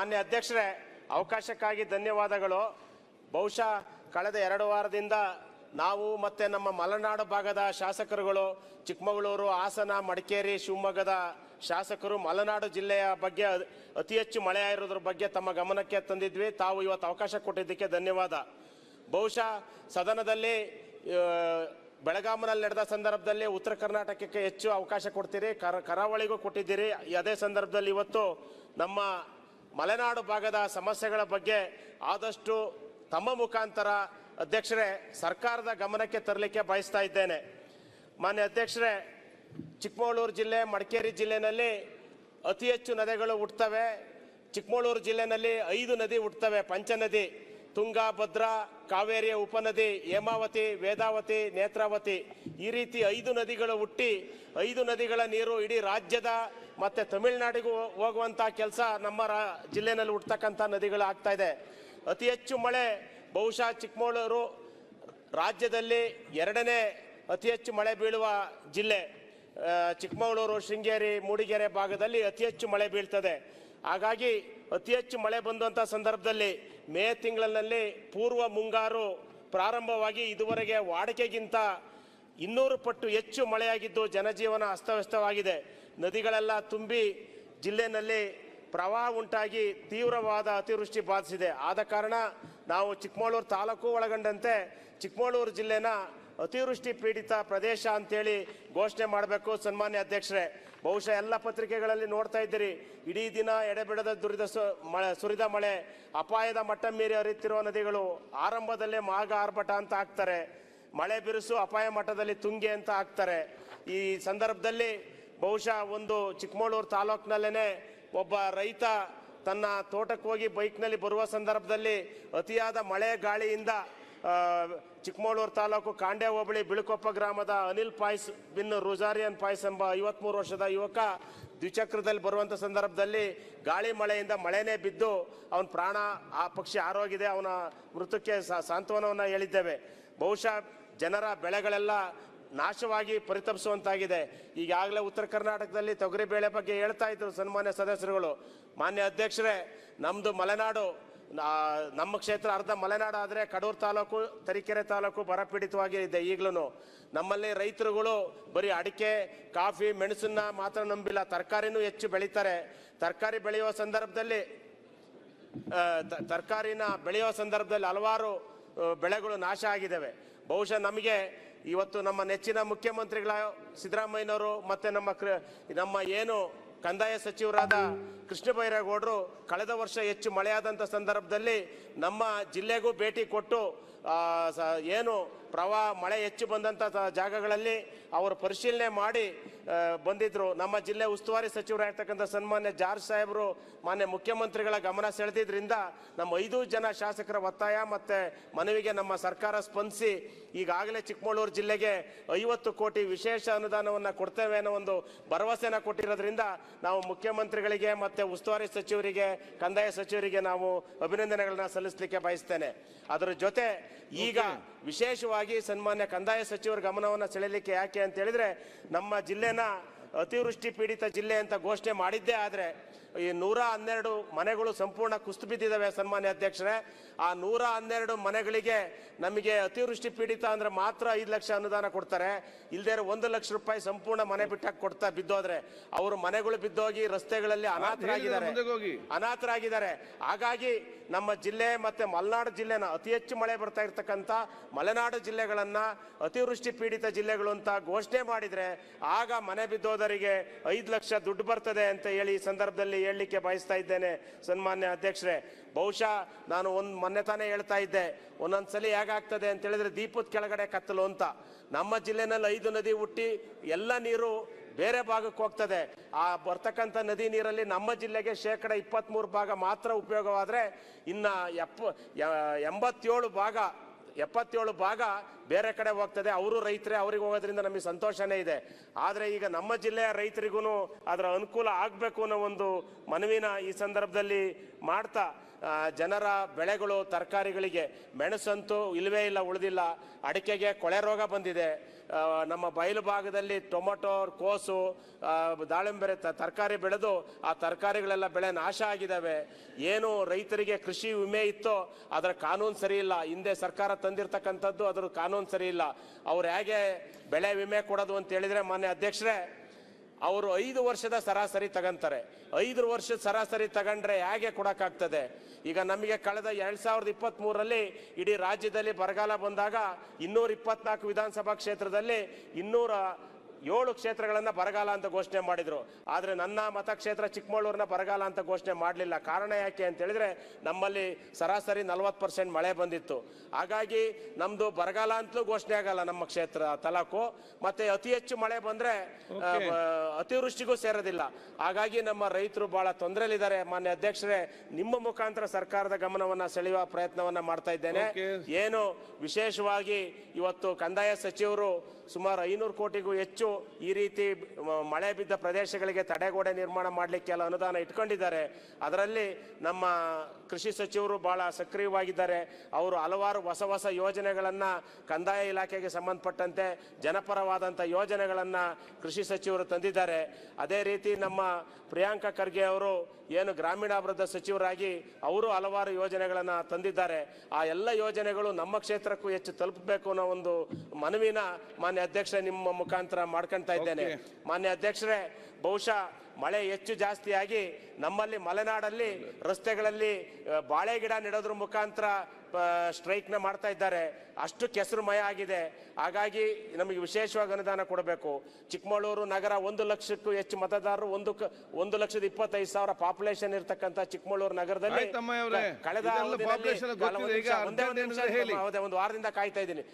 ಮಾನ್ಯ ಅಧ್ಯಕ್ಷರೇ, ಅವಕಾಶಕ್ಕಾಗಿ ಧನ್ಯವಾದಗಳು. ಬಹುಶಃ ಕಳೆದ ಎರಡು ವಾರದಿಂದ ನಾವು ಮತ್ತು ನಮ್ಮ ಮಲೆನಾಡು ಭಾಗದ ಶಾಸಕರುಗಳು, ಚಿಕ್ಕಮಗಳೂರು, ಹಾಸನ, ಮಡಿಕೇರಿ, ಶಿವಮೊಗ್ಗದ ಶಾಸಕರು, ಮಲೆನಾಡು ಜಿಲ್ಲೆಯ ಬಗ್ಗೆ ಅತಿ ಹೆಚ್ಚು ಮಳೆ ಆಗಿರೋದ್ರ ಬಗ್ಗೆ ತಮ್ಮ ಗಮನಕ್ಕೆ ತಂದಿದ್ವಿ. ತಾವು ಇವತ್ತು ಅವಕಾಶ ಕೊಟ್ಟಿದ್ದಕ್ಕೆ ಧನ್ಯವಾದ. ಬಹುಶಃ ಸದನದಲ್ಲಿ ಬೆಳಗಾಮನಲ್ಲಿ ನಡೆದ ಸಂದರ್ಭದಲ್ಲಿ ಉತ್ತರ ಕರ್ನಾಟಕಕ್ಕೆ ಹೆಚ್ಚು ಅವಕಾಶ ಕೊಡ್ತೀರಿ, ಕರ, ಕರಾವಳಿಗೂ ಕೊಟ್ಟಿದ್ದೀರಿ. ಅದೇ ಸಂದರ್ಭದಲ್ಲಿ ಇವತ್ತು ನಮ್ಮ ಮಲೆನಾಡು ಭಾಗದ ಸಮಸ್ಯೆಗಳ ಬಗ್ಗೆ ಆದಷ್ಟು ತಮ್ಮ ಮುಖಾಂತರ ಅಧ್ಯಕ್ಷರೇ ಸರ್ಕಾರದ ಗಮನಕ್ಕೆ ತರಲಿಕ್ಕೆ ಬಯಸ್ತಾ ಇದ್ದೇನೆ. ಮಾನ್ಯ ಅಧ್ಯಕ್ಷರೇ, ಚಿಕ್ಕಮಗಳೂರು ಜಿಲ್ಲೆ, ಮಡಿಕೇರಿ ಜಿಲ್ಲೆಯಲ್ಲಿ ಅತಿ ಹೆಚ್ಚು ನದಿಗಳು ಹುಟ್ಟುತ್ತವೆ ಚಿಕ್ಕಮಗಳೂರು ಜಿಲ್ಲೆಯಲ್ಲಿ ಐದು ನದಿ ಹುಟ್ಟುತ್ತವೆ ಪಂಚನದಿ. ತುಂಗಾ ಭದ್ರಾ ಕಾವೇರಿಯ ಉಪನದಿ, ಹೇಮಾವತಿ, ವೇದಾವತಿ, ನೇತ್ರಾವತಿ ಈ ರೀತಿ ಐದು ನದಿಗಳು ಹುಟ್ಟಿ ಐದು ನದಿಗಳ ನೀರು ಇಡೀ ರಾಜ್ಯದ ಮತ್ತೆ ತಮಿಳುನಾಡಿಗೂ ಹೋಗುವಂಥ ಕೆಲಸ ನಮ್ಮ ರಾ ಜಿಲ್ಲೆನಲ್ಲಿ ಹುಟ್ಟತಕ್ಕಂಥ ನದಿಗಳು ಆಗ್ತಾ ಇದೆ. ಅತಿ ಹೆಚ್ಚು ಮಳೆ ಬಹುಶಃ ಚಿಕ್ಕಮಗಳೂರು ರಾಜ್ಯದಲ್ಲಿ ಎರಡನೇ ಅತಿ ಹೆಚ್ಚು ಮಳೆ ಬೀಳುವ ಜಿಲ್ಲೆ. ಚಿಕ್ಕಮಗಳೂರು ಶೃಂಗೇರಿ, ಮೂಡಿಗೆರೆ ಭಾಗದಲ್ಲಿ ಅತಿ ಹೆಚ್ಚು ಮಳೆ ಬೀಳ್ತದೆ. ಹಾಗಾಗಿ ಅತಿ ಹೆಚ್ಚು ಮಳೆ ಬಂದಂಥ ಸಂದರ್ಭದಲ್ಲಿ ಮೇ ತಿಂಗಳಲ್ಲಿ ಪೂರ್ವ ಮುಂಗಾರು ಪ್ರಾರಂಭವಾಗಿ ಇದುವರೆಗೆ ವಾಡಿಕೆಗಿಂತ ಇನ್ನೂರು ಪಟ್ಟು ಹೆಚ್ಚು ಮಳೆಯಾಗಿದ್ದು ಜನಜೀವನ ಅಸ್ತವ್ಯಸ್ತವಾಗಿದೆ. ನದಿಗಳೆಲ್ಲ ತುಂಬಿ ಜಿಲ್ಲೆನಲ್ಲಿ ಪ್ರವಾಹ ಉಂಟಾಗಿ ತೀವ್ರವಾದ ಅತಿವೃಷ್ಟಿ ಬಾಧಿಸಿದೆ. ಆದ ಕಾರಣ ನಾವು ಚಿಕ್ಕಮಗಳೂರು ತಾಲೂಕು ಒಳಗೊಂಡಂತೆ ಚಿಕ್ಕಮಗಳೂರು ಜಿಲ್ಲೆನ ಅತಿವೃಷ್ಟಿ ಪೀಡಿತ ಪ್ರದೇಶ ಅಂತೇಳಿ ಘೋಷಣೆ ಮಾಡಬೇಕು ಸನ್ಮಾನ್ಯ ಅಧ್ಯಕ್ಷರೇ. ಬಹುಶಃ ಎಲ್ಲ ಪತ್ರಿಕೆಗಳಲ್ಲಿ ನೋಡ್ತಾ ಇದ್ದೀರಿ. ಇಡೀ ದಿನ ಎಡೆಬಿಡದ ದುರಿದ ಸುರಿದ ಮಳೆ, ಅಪಾಯದ ಮಟ್ಟ ಮೀರಿ ಹರಿಯುತ್ತಿರುವ ನದಿಗಳು ಆರಂಭದಲ್ಲೇ ಮಾಗ ಆರ್ಭಟ ಅಂತ ಹಾಕ್ತಾರೆ ಮಳೆ ಬಿರುಸು ಅಪಾಯ ಮಟ್ಟದಲ್ಲಿ ತುಂಗೆ ಅಂತ ಹಾಕ್ತಾರೆ ಈ ಸಂದರ್ಭದಲ್ಲಿ ಬಹುಶಃ ಒಂದು ಚಿಕ್ಕಮಗಳೂರು ತಾಲೂಕಿನಲ್ಲೇ ಒಬ್ಬ ರೈತ ತನ್ನ ತೋಟಕ್ಕೆ ಹೋಗಿ ಬೈಕ್ನಲ್ಲಿ ಬರುವ ಸಂದರ್ಭದಲ್ಲಿ ಅತಿಯಾದ ಮಳೆ ಗಾಳಿಯಿಂದ ಚಿಕ್ಕಮಗಳೂರು ತಾಲೂಕು ಕಾಂಡೆ ಹೋಬಳಿ ಬಿಳುಕೊಪ್ಪ ಗ್ರಾಮದ ಅನಿಲ್ ಪಾಯ್ಸ್ ಬಿನ್ ರುಜಾರಿಯನ್ ಪಾಯ್ಸ್ ಎಂಬ ಐವತ್ಮೂರು ವರ್ಷದ ಯುವಕ ದ್ವಿಚಕ್ರದಲ್ಲಿ ಬರುವಂಥ ಸಂದರ್ಭದಲ್ಲಿ ಗಾಳಿ ಮಳೆಯಿಂದ ಮಳೆನೇ ಬಿದ್ದು ಅವನ ಪ್ರಾಣ, ಆ ಪಕ್ಷಿ ಆರೋಗಿದೆ ಅವನ ಮೃತಕ್ಕೆ ಸಾಂತ್ವನವನ್ನು ಹೇಳಿದ್ದೇವೆ. ಬಹುಶಃ ಜನರ ಬೆಳೆಗಳೆಲ್ಲ ನಾಶವಾಗಿ ಪರಿತಪಿಸುವಂತಾಗಿದೆ. ಈಗಾಗಲೇ ಉತ್ತರ ಕರ್ನಾಟಕದಲ್ಲಿ ತೊಗರಿ ಬೇಳೆ ಬಗ್ಗೆ ಹೇಳ್ತಾ ಇದ್ರು ಸನ್ಮಾನ್ಯ ಸದಸ್ಯರುಗಳು. ಮಾನ್ಯ ಅಧ್ಯಕ್ಷರೇ ನಮ್ಮದು ಮಲೆನಾಡು ನಮ್ಮ ಕ್ಷೇತ್ರ ಅರ್ಧ ಮಲೆನಾಡು ಆದರೆ ಕಡೂರು ತಾಲೂಕು, ತರೀಕೆರೆ ತಾಲೂಕು ಬರಪೀಡಿತವಾಗಿ ಇದೆ ಈಗಲೂ ನಮ್ಮಲ್ಲಿ ರೈತರುಗಳು ಬರೀ ಅಡಿಕೆ, ಕಾಫಿ, ಮೆಣಸನ್ನ ಮಾತ್ರ ನಂಬಿಲ್ಲ. ತರಕಾರಿನೂ ಹೆಚ್ಚು ಬೆಳೀತಾರೆ. ತರಕಾರಿ ಬೆಳೆಯುವ ಸಂದರ್ಭದಲ್ಲಿ ತರಕಾರಿನ ಬೆಳೆಯುವ ಸಂದರ್ಭದಲ್ಲಿ ಹಲವಾರು ಬೆಳೆಗಳು ನಾಶ ಆಗಿದ್ದಾವೆ. ಬಹುಶಃ ನಮಗೆ ಇವತ್ತು ನಮ್ಮ ನೆಚ್ಚಿನ ಮುಖ್ಯಮಂತ್ರಿಗಳ ಸಿದ್ದರಾಮಯ್ಯನವರು ಮತ್ತು ನಮ್ಮ ನಮ್ಮ ಏನು ಕಂದಾಯ ಸಚಿವರಾದ ಕೃಷ್ಣ ಬೈರೇಗೌಡರು ಕಳೆದ ವರ್ಷ ಹೆಚ್ಚು ಮಳೆಯಾದಂಥ ಸಂದರ್ಭದಲ್ಲಿ ನಮ್ಮ ಜಿಲ್ಲೆಗೂ ಭೇಟಿ ಕೊಟ್ಟು ಏನು ಪ್ರವಾಹ, ಮಳೆ ಹೆಚ್ಚು ಬಂದಂಥ ಜಾಗಗಳಲ್ಲಿ ಅವರು ಪರಿಶೀಲನೆ ಮಾಡಿ ಬಂದಿದ್ದರು ನಮ್ಮ ಜಿಲ್ಲೆ ಉಸ್ತುವಾರಿ ಸಚಿವರಾಗಿರ್ತಕ್ಕಂಥ ಸನ್ಮಾನ್ಯ ಜಾರ್ಜ್ ಸಾಹೇಬರು ಮಾನ್ಯ ಮುಖ್ಯಮಂತ್ರಿಗಳ ಗಮನ ಸೆಳೆದಿದ್ದರಿಂದ ನಮ್ಮ ಐದು ಜನ ಶಾಸಕರ ಒತ್ತಾಯ ಮತ್ತು ಮನವಿಗೆ ನಮ್ಮ ಸರ್ಕಾರ ಸ್ಪಂದಿಸಿ ಈಗಾಗಲೇ ಚಿಕ್ಕಮಗಳೂರು ಜಿಲ್ಲೆಗೆ ಐವತ್ತು ಕೋಟಿ ವಿಶೇಷ ಅನುದಾನವನ್ನು ಕೊಡ್ತೇವೆ ಅನ್ನೋ ಒಂದು ಭರವಸೆನ ಕೊಟ್ಟಿರೋದ್ರಿಂದ ನಾವು ಮುಖ್ಯಮಂತ್ರಿಗಳಿಗೆ ಮತ್ತೆ ಉಸ್ತುವಾರಿ ಸಚಿವರಿಗೆ ಕಂದಾಯ ಸಚಿವರಿಗೆ ನಾವು ಅಭಿನಂದನೆಗಳನ್ನ ಸಲ್ಲಿಸಲಿಕ್ಕೆ ಬಯಸ್ತೇನೆ. ಅದರ ಜೊತೆ ಈಗ ವಿಶೇಷವಾಗಿ ಸನ್ಮಾನ್ಯ ಕಂದಾಯ ಸಚಿವರ ಗಮನವನ್ನು ಸೆಳೆಯಲಿಕ್ಕೆ ಯಾಕೆ ಅಂತ ಹೇಳಿದ್ರೆ ನಮ್ಮ ಜಿಲ್ಲೆನ ಅತಿವೃಷ್ಟಿ ಪೀಡಿತ ಜಿಲ್ಲೆ ಅಂತ ಘೋಷಣೆ ಮಾಡಿದ್ದೇ ಆದರೆ ಈ ನೂರ ಹನ್ನೆರಡು ಮನೆಗಳು ಸಂಪೂರ್ಣ ಕುಸ್ತು ಬಿದ್ದಿದ್ದಾವೆ ಸನ್ಮಾನ್ಯ ಅಧ್ಯಕ್ಷರೇ. ಆ ನೂರ ಹನ್ನೆರಡು ಮನೆಗಳಿಗೆ ನಮಗೆ ಅತಿವೃಷ್ಟಿ ಪೀಡಿತ ಅಂದ್ರೆ ಮಾತ್ರ ಐದು ಲಕ್ಷ ಅನುದಾನ ಕೊಡ್ತಾರೆ. ಇಲ್ಲದೇ ಒಂದು ಲಕ್ಷ ರೂಪಾಯಿ ಸಂಪೂರ್ಣ ಮನೆ ಬಿಟ್ಟಾಕ್ ಕೊಡ್ತಾ ಬಿದ್ದೋದ್ರೆ ಅವರು ಮನೆಗಳು ಬಿದ್ದೋಗಿ ರಸ್ತೆಗಳಲ್ಲಿ ಅನಾಥರಾಗಿದ್ದಾರೆ. ಅನಾಥರಾಗಿದ್ದಾರೆ. ಹಾಗಾಗಿ ನಮ್ಮ ಜಿಲ್ಲೆ ಮತ್ತೆ ಮಲೆನಾಡು ಜಿಲ್ಲೆನ ಅತಿ ಹೆಚ್ಚು ಮಳೆ ಬರ್ತಾ ಇರ್ತಕ್ಕಂಥ ಮಲೆನಾಡು ಜಿಲ್ಲೆಗಳನ್ನ ಅತಿವೃಷ್ಟಿ ಪೀಡಿತ ಜಿಲ್ಲೆಗಳು ಅಂತ ಘೋಷಣೆ ಮಾಡಿದ್ರೆ ಆಗ ಮನೆ ಬಿದ್ದೋದರಿಗೆ ಐದು ಲಕ್ಷ ದುಡ್ಡು ಬರ್ತದೆ ಅಂತ ಹೇಳಿ ಈ ಸಂದರ್ಭದಲ್ಲಿ ಹೇಳಲಿಕ್ಕೆ ಬಯಸ್ತಾ ಇದ್ದೇನೆ. ಸನ್ಮಾನ್ಯ ಅಧ್ಯಕ್ಷರೇ, ಬಹುಶಃ ನಾನು ಒಂದು ಮೊನ್ನೆ ತಾನೇ ಹೇಳ್ತಾ ಇದ್ದೆ, ಒಂದೊಂದ್ಸಲಿ ಹೇಗಾಗ್ತದೆ ಅಂತ ಹೇಳಿದ್ರೆ ದೀಪದ ಕೆಳಗಡೆ ಕತ್ತಲು ಅಂತ. ನಮ್ಮ ಜಿಲ್ಲೆನಲ್ಲಿ ಐದು ನದಿ ಹುಟ್ಟಿ ಎಲ್ಲ ನೀರು ಬೇರೆ ಭಾಗಕ್ಕೆ ಹೋಗ್ತದೆ. ಆ ಬರ್ತಕ್ಕಂಥ ನದಿ ನೀರಲ್ಲಿ ನಮ್ಮ ಜಿಲ್ಲೆಗೆ ಶೇಕಡ ಇಪ್ಪತ್ತ್ಮೂರು ಭಾಗ ಮಾತ್ರ ಉಪಯೋಗವಾದರೆ ಇನ್ನು ಎಪ್ಪ ಎಂಬತ್ತೇಳು ಭಾಗ ಎಪ್ಪತ್ತೇಳು ಭಾಗ ಬೇರೆ ಕಡೆ ಹೋಗ್ತದೆ. ಅವರು ರೈತರೇ, ಅವ್ರಿಗೆ ಹೋಗೋದ್ರಿಂದ ನಮಗೆ ಸಂತೋಷನೇ ಇದೆ. ಆದರೆ ಈಗ ನಮ್ಮ ಜಿಲ್ಲೆಯ ರೈತರಿಗೂ ಅದರ ಅನುಕೂಲ ಆಗಬೇಕು ಅನ್ನೋ ಒಂದು ಮನವಿನ ಈ ಸಂದರ್ಭದಲ್ಲಿ ಮಾಡ್ತಾ ಜನರ ಬೆಳೆಗಳು, ತರಕಾರಿಗಳಿಗೆ ಮೆಣಸಂತೂ ಇಲ್ಲವೇ ಇಲ್ಲ, ಉಳಿದಿಲ್ಲ. ಅಡಿಕೆಗೆ ಕೊಳೆ ರೋಗ ಬಂದಿದೆ. ನಮ್ಮ ಬಯಲು ಭಾಗದಲ್ಲಿ ಟೊಮೊಟೊ, ಕೋಸು ದಾಳಿಂಬೆರೆ ತರಕಾರಿ ಬೆಳೆದು ಆ ತರಕಾರಿಗಳೆಲ್ಲ ಬೆಳೆ ನಾಶ ಆಗಿದ್ದಾವೆ. ಏನು ರೈತರಿಗೆ ಕೃಷಿ ವಿಮೆ ಇತ್ತೋ ಅದರ ಕಾನೂನು ಸರಿ ಇಲ್ಲ. ಹಿಂದೆ ಸರ್ಕಾರ ತಂದಿರತಕ್ಕಂಥದ್ದು ಅದರ ಕಾನೂನು ಸರಿ ಇಲ್ಲ. ಅವ್ರು ಹೇಗೆ ಬೆಳೆ ವಿಮೆ ಕೊಡೋದು ಅಂತ ಹೇಳಿದರೆ ಮಾನ್ಯ ಅಧ್ಯಕ್ಷರೇ ಅವರು ಐದು ವರ್ಷದ ಸರಾಸರಿ ತಗಂತಾರೆ. ಐದು ವರ್ಷದ ಸರಾಸರಿ ತಗೊಂಡ್ರೆ ಹೇಗೆ ಕೊಡೋಕ್ಕಾಗ್ತದೆ? ಈಗ ನಮಗೆ ಕಳೆದ ಎರಡು ಸಾವಿರದ ಇಪ್ಪತ್ತ್ ಮೂರರಲ್ಲಿ ಇಡೀ ರಾಜ್ಯದಲ್ಲಿ ಬರಗಾಲ ಬಂದಾಗ ಇನ್ನೂರ ಇಪ್ಪತ್ನಾಲ್ಕು ವಿಧಾನಸಭಾ ಕ್ಷೇತ್ರದಲ್ಲಿ ಇನ್ನೂರ ಏಳು ಕ್ಷೇತ್ರಗಳನ್ನು ಬರಗಾಲ ಅಂತ ಘೋಷಣೆ ಮಾಡಿದ್ರು. ಆದರೆ ನನ್ನ ಮತಕ್ಷೇತ್ರ ಚಿಕ್ಕಮಗಳೂರಿನ ಬರಗಾಲ ಅಂತ ಘೋಷಣೆ ಮಾಡಲಿಲ್ಲ. ಕಾರಣ ಯಾಕೆ ಅಂತ ಹೇಳಿದ್ರೆ ನಮ್ಮಲ್ಲಿ ಸರಾಸರಿ ನಲವತ್ತು ಪರ್ಸೆಂಟ್ ಮಳೆ ಬಂದಿತ್ತು. ಹಾಗಾಗಿ ನಮ್ದು ಬರಗಾಲ ಅಂತಲೂ ಘೋಷಣೆ ಆಗಲ್ಲ ನಮ್ಮ ಕ್ಷೇತ್ರ ತಲಾಕು. ಮತ್ತೆ ಅತಿ ಹೆಚ್ಚು ಮಳೆ ಬಂದ್ರೆ ಅತಿವೃಷ್ಟಿಗೂ ಸೇರೋದಿಲ್ಲ. ಹಾಗಾಗಿ ನಮ್ಮ ರೈತರು ಬಹಳ ತೊಂದರೆಲಿದ್ದಾರೆ ಮಾನ್ಯ ಅಧ್ಯಕ್ಷರೇ ನಿಮ್ಮ ಮುಖಾಂತರ ಸರ್ಕಾರದ ಗಮನವನ್ನ ಸೆಳೆಯುವ ಪ್ರಯತ್ನವನ್ನ ಮಾಡ್ತಾ ಇದ್ದೇನೆ. ಏನು ವಿಶೇಷವಾಗಿ ಇವತ್ತು ಕಂದಾಯ ಸಚಿವರು ಸುಮಾರು ಐನೂರು ಕೋಟಿಗೂ ಹೆಚ್ಚು ಈ ರೀತಿ ಮಳೆ ಬಿದ್ದ ಪ್ರದೇಶಗಳಿಗೆ ತಡೆಗೋಡೆ ನಿರ್ಮಾಣ ಮಾಡಲಿಕ್ಕೆ ಎಲ್ಲ ಅನುದಾನ ಇಟ್ಕೊಂಡಿದ್ದಾರೆ. ಅದರಲ್ಲಿ ನಮ್ಮ ಕೃಷಿ ಸಚಿವರು ಬಹಳ ಸಕ್ರಿಯವಾಗಿದ್ದಾರೆ. ಅವರು ಹಲವಾರು ಹೊಸ ಹೊಸ ಯೋಜನೆಗಳನ್ನು ಕಂದಾಯ ಇಲಾಖೆಗೆ ಸಂಬಂಧಪಟ್ಟಂತೆ ಜನಪರವಾದಂಥ ಯೋಜನೆಗಳನ್ನು ಕೃಷಿ ಸಚಿವರು ತಂದಿದ್ದಾರೆ. ಅದೇ ರೀತಿ ನಮ್ಮ ಪ್ರಿಯಾಂಕ ಖರ್ಗೆ ಅವರು ಏನು ಗ್ರಾಮೀಣಾಭಿವೃದ್ಧಿ ಸಚಿವರಾಗಿ ಅವರು ಹಲವಾರು ಯೋಜನೆಗಳನ್ನು ತಂದಿದ್ದಾರೆ. ಆ ಎಲ್ಲ ಯೋಜನೆಗಳು ನಮ್ಮ ಕ್ಷೇತ್ರಕ್ಕೂ ಹೆಚ್ಚು ತಲುಪಬೇಕು ಅನ್ನೋ ಒಂದು ಮನವಿನ ಮಾನ್ಯ ಅಧ್ಯಕ್ಷ ನಿಮ್ಮ ಮುಖಾಂತರ ಮಾಡ್ಕೊಂತ ಇದ್ದೇನೆ. ಮಾನ್ಯ ಅಧ್ಯಕ್ಷರೇ ಬಹುಶಃ ಮಳೆ ಹೆಚ್ಚು ಜಾಸ್ತಿಯಾಗಿ ನಮ್ಮಲ್ಲಿ ಮಲೆನಾಡಲ್ಲಿ ರಸ್ತೆಗಳಲ್ಲಿ ಬಾಳೆ ಗಿಡ ನೆಡೋದ್ರ ಮುಖಾಂತರ ಸ್ಟ್ರೈಕ್ನ ಮಾಡ್ತಾ ಇದ್ದಾರೆ. ಅಷ್ಟು ಕೆಸರುಮಯ ಆಗಿದೆ. ಹಾಗಾಗಿ ನಮಗೆ ವಿಶೇಷವಾಗಿ ಅನುದಾನ ಕೊಡಬೇಕು. ಚಿಕ್ಕಮಗಳೂರು ನಗರ ಒಂದು ಲಕ್ಷಕ್ಕೂ ಹೆಚ್ಚು ಮತದಾರರು ಒಂದು ಒಂದು ಲಕ್ಷದ ಇಪ್ಪತ್ತೈದು ಸಾವಿರ ಪಾಪ್ಯುಲೇಷನ್ ಇರತಕ್ಕಂಥ ಚಿಕ್ಕಮಗಳೂರು ನಗರದಲ್ಲಿ. ಕಳೆದ ಒಂದೇ ಒಂದು ವಾರದಿಂದ ಕಾಯ್ತಾ ಇದ್ದೀನಿ.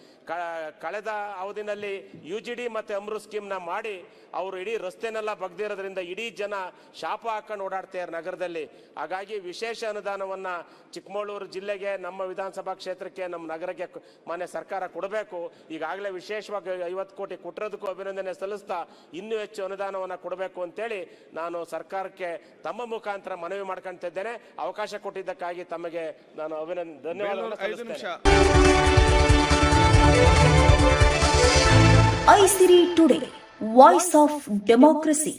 ಕಳೆದ ಅವಧಿನಲ್ಲಿ ಯು ಜಿ ಡಿ ಮತ್ತೆ ಅಮೃತ್ ಸ್ಕೀಮ್ನ ಮಾಡಿ ಅವರು ಇಡೀ ರಸ್ತೆನೆಲ್ಲ ಬಗ್ದಿರೋದ್ರಿಂದ ಇಡೀ ಜನ ಶಾಪ ಹಾಕೊಂಡು ಓಡಾಡ್ತಾರೆ ನಗರದಲ್ಲಿ. ಹಾಗಾಗಿ ವಿಶೇಷ ಅನುದಾನವನ್ನ ಚಿಕ್ಕಮಗಳೂರು ಜಿಲ್ಲೆಗೆ ನಮ್ಮ ವಿಧಾನಸಭಾ ಕ್ಷೇತ್ರಕ್ಕೆ ನಮ್ಮ ನಗರಕ್ಕೆ ಮಾನ್ಯ ಸರ್ಕಾರ ಕೊಡಬೇಕು. ಈಗಾಗಲೇ ವಿಶೇಷವಾಗಿ ಐವತ್ತು ಕೋಟಿ ಕೊಟ್ಟಿರೋದಕ್ಕೂ ಅಭಿನಂದನೆ ಸಲ್ಲಿಸ್ತಾ ಇನ್ನೂ ಹೆಚ್ಚು ಅನುದಾನವನ್ನು ಕೊಡಬೇಕು ಅಂತೇಳಿ ನಾನು ಸರ್ಕಾರಕ್ಕೆ ತಮ್ಮ ಮುಖಾಂತರ ಮನವಿ ಮಾಡ್ಕೊಂತಿದ್ದೇನೆ. ಅವಕಾಶ ಕೊಟ್ಟಿದ್ದಕ್ಕಾಗಿ ತಮಗೆ ನಾನು ಅಭಿನಂದನೆ ಬೇಲೂರು ಧನ್ಯವಾದ Aisiri today voice of democracy